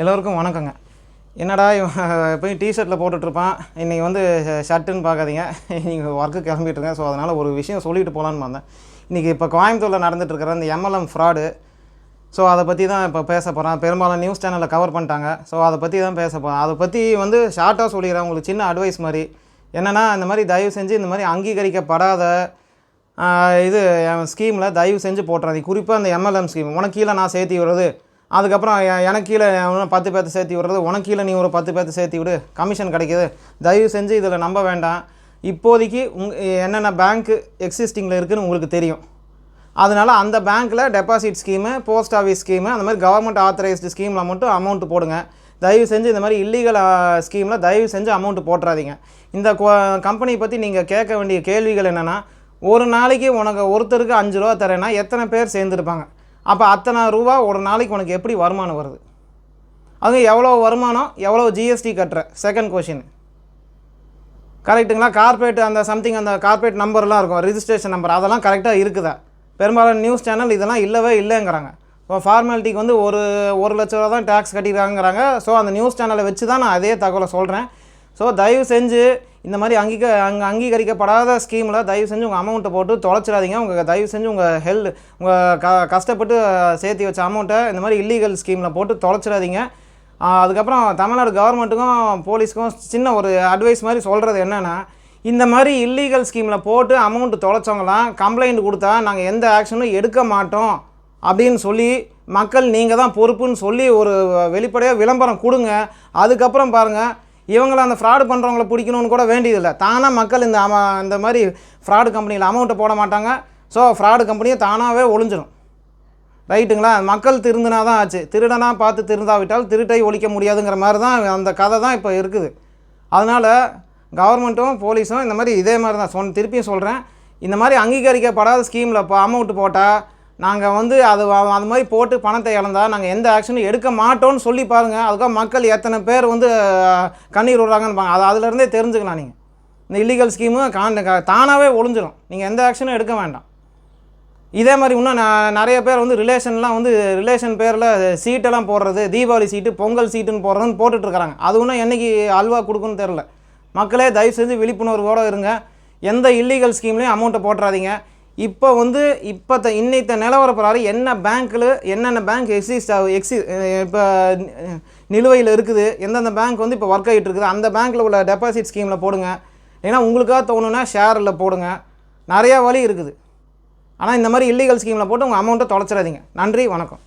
எல்லோருக்கும் வணக்கங்க. என்னடா இவன் போய் டிஷர்ட்டில் போட்டுட்ருப்பான். இன்றைக்கி வந்து ஷர்ட்டுன்னு பார்க்காதீங்க. நீங்கள் ஒர்க்கு கிளம்பிட்டு இருக்கேன். ஸோ அதனால் ஒரு விஷயம் சொல்லிட்டு போகலான்னு வந்தேன். இன்றைக்கி இப்போ கோயம்புத்தூரில் நடந்துட்டு அந்த இந்த எம்எல்எம் ஃப்ராடு ஸோ அதை பற்றி தான் இப்போ பேச போகிறேன் பெரும்பாலும் நியூஸ் சேனலில் கவர் பண்ணிட்டாங்க. ஸோ அதை பற்றி தான் பேச போகிறேன் அதை பற்றி வந்து ஷார்ட்டாக சொல்லிடுறேன். உங்களுக்கு சின்ன அட்வைஸ் மாதிரி. என்னென்னா இந்த மாதிரி தயவு செஞ்சு இந்த மாதிரி அங்கீகரிக்கப்படாத இது ஸ்கீமில் தயவு செஞ்சு போட்டுறாதீங்க. குறிப்பாக அந்த எம்எல்எம் ஸ்கீம் உனக்கு கீழே நான் சேர்த்தி விடுறது. அதுக்கப்புறம் எனக்கு கீழே பத்து பேர்த்து சேர்த்தி விடுறது உனக்கு கீழே நீ ஒரு பத்து பேர்த்து சேர்த்தி விடு. கமிஷன் கிடைக்கிது. தயவு செஞ்சு இதில் நம்ப வேண்டாம். இப்போதைக்கு உங் என்னென்ன பேங்க்கு எக்ஸிஸ்டிங்கில் இருக்குதுன்னு உங்களுக்கு தெரியும். அதனால் அந்த பேங்க்கில் deposit scheme post office scheme அந்த மாதிரி கவர்மெண்ட் ஆத்தரைஸ்டு ஸ்கீமில் மட்டும் அமௌண்ட் போடுங்க. தயவு செஞ்சு இந்த மாதிரி இல்லீகல் ஸ்கீமில் தயவு செஞ்சு அமௌண்ட் போட்டுறாதீங்க இந்த கம்பெனியை பற்றி நீங்கள் கேட்க வேண்டிய கேள்விகள் என்னென்னா ஒரு நாளைக்கு உனக்கு ஒருத்தருக்கு அஞ்சு ரூபா தரேன்னா எத்தனை பேர் சேர்ந்துருப்பாங்க? அப்போ அத்தனை ரூபா ஒரு நாளைக்கு உனக்கு எப்படி வருமானம் வருது? அது எவ்வளோ வருமானம் எவ்வளோ ஜிஎஸ்டி கட்டுற? செகண்ட் கொஷின் கரெக்ட்டுங்களா கார்பரேட் அந்த சம்திங் அந்த கார்பரேட் நம்பர்லாம் இருக்கும். ரிஜிஸ்ட்ரேஷன் நம்பர் அதெல்லாம் கரெக்டாக இருக்குதா? பெரும்பாலான நியூஸ் சேனல் இதெல்லாம் இல்லவே இல்லைங்கிறாங்க. இப்போ ஃபார்மாலிட்டிக்கு வந்து ஒரு ஒரு லட்ச ரூபா தான் டேக்ஸ் கட்டிடுறாங்கிறாங்க ஸோ அந்த நியூஸ் சேனலை வச்சு தான் நான் அதே தகவலை சொல்கிறேன் ஸோ தயவு செஞ்சு இந்த மாதிரி அங்கீக அங்கே அங்கீகரிக்கப்படாத ஸ்கீமில் தயவு செஞ்சு உங்கள் அமௌண்ட்டை போட்டு தொலைச்சிடாதீங்க. உங்கள் தயவு செஞ்சு உங்கள் ஹெல்த் உங்கள் க கஷ்டப்பட்டு சேர்த்து வச்ச அமௌண்ட்டை இந்த மாதிரி இல்லீகல் ஸ்கீமில் போட்டு தொலைச்சிடாதீங்க. அதுக்கப்புறம் தமிழ்நாடு கவர்மெண்ட்டுக்கும் போலீஸ்க்கும் சின்ன ஒரு அட்வைஸ் மாதிரி சொல்கிறது என்னென்னா இந்த மாதிரி இல்லீகல் ஸ்கீமில் போட்டு அமௌண்ட்டு தொலைச்சவங்களாம் கம்ப்ளைண்ட் கொடுத்தா நாங்கள் எந்த ஆக்ஷனும் எடுக்க மாட்டோம் அப்படின்னு சொல்லி மக்கள் நீங்கள் தான் பொறுப்புன்னு சொல்லி ஒரு வெளிப்படையாக விளம்பரம் கொடுங்க. அதுக்கப்புறம் பாருங்கள் இவங்களை அந்த ஃப்ராடு பண்ணுறவங்கள பிடிக்கணும்னு கூட வேண்டியதில்லை. தானாக மக்கள் இந்த அம இந்த மாதிரி ஃப்ராடு கம்பெனியில் அமௌண்ட்டை போட மாட்டாங்க. ஸோ ஃப்ராடு கம்பெனியை தானாகவே ஒழிஞ்சிடும் ரைட்டுங்களா? மக்கள் திருந்தினா தான் ஆச்சு. திருடனா பார்த்து திருந்தாவிட்டால் திருட்டை ஒழிக்க முடியாதுங்கிற மாதிரி தான் அந்த கதை தான் இப்போ இருக்குது. அதனால் கவர்மெண்ட்டும் போலீஸும் இந்த மாதிரி இதே மாதிரி தான் சொன் திருப்பியும் சொல்கிறேன் இந்த மாதிரி அங்கீகரிக்கப்படாத ஸ்கீமில் இப்போ அமௌண்ட் போட்டால் நாங்கள் வந்து அது அது மாதிரி போட்டு பணத்தை இழந்தால் நாங்கள் எந்த ஆக்ஷனும் எடுக்க மாட்டோம்னு சொல்லி பாருங்கள் அதுக்காக மக்கள் எத்தனை பேர் வந்து கண்ணீர் விடுறாங்கன்னு அதை அது அதுலேருந்தே தெரிஞ்சுக்கலாம் நீங்கள் இந்த இல்லீகல் ஸ்கீமு காண்ட தானாகவே ஒளிஞ்சிடும் நீங்கள் எந்த ஆக்ஷனும் எடுக்க வேண்டாம். இதே மாதிரி இன்னும் நிறைய பேர் வந்து ரிலேஷன்லாம் வந்து ரிலேஷன் பேரில் சீட்டெல்லாம் போடுறது தீபாவளி சீட்டு பொங்கல் சீட்டுன்னு போடுறதுன்னு போட்டுட்ருக்காங்க அது இன்னும் என்றைக்கு அல்வா கொடுக்குன்னு தெரில மக்களே தயவு செஞ்சு விழிப்புணர்வோடு இருங்க. எந்த இல்லீகல் ஸ்கீம்லேயும் அமௌண்ட்டை போட்டுறாதீங்க. இப்போ வந்து இப்போத்த இன்னைத்த நிலவர பிரகாரம் என்ன பேங்க்கில் என்னென்ன பேங்க் எக்ஸிஸ்ட் எக்ஸி இப்போ நிலுவையில் இருக்குது எந்தெந்த பேங்க் வந்து இப்போ ஒர்க் ஆகிட்டு இருக்குது அந்த பேங்க்கில் உள்ள டெபாசிட் ஸ்கீமில் போடுங்க. ஏன்னா உங்களுக்காக தோணுன்னா ஷேரில் போடுங்க. நிறையா வழி இருக்குது. ஆனால் இந்த மாதிரி இல்லீகல் ஸ்கீமில் போட்டு உங்கள் அமௌண்ட்டை தொலைச்சிடாதீங்க. நன்றி வணக்கம்.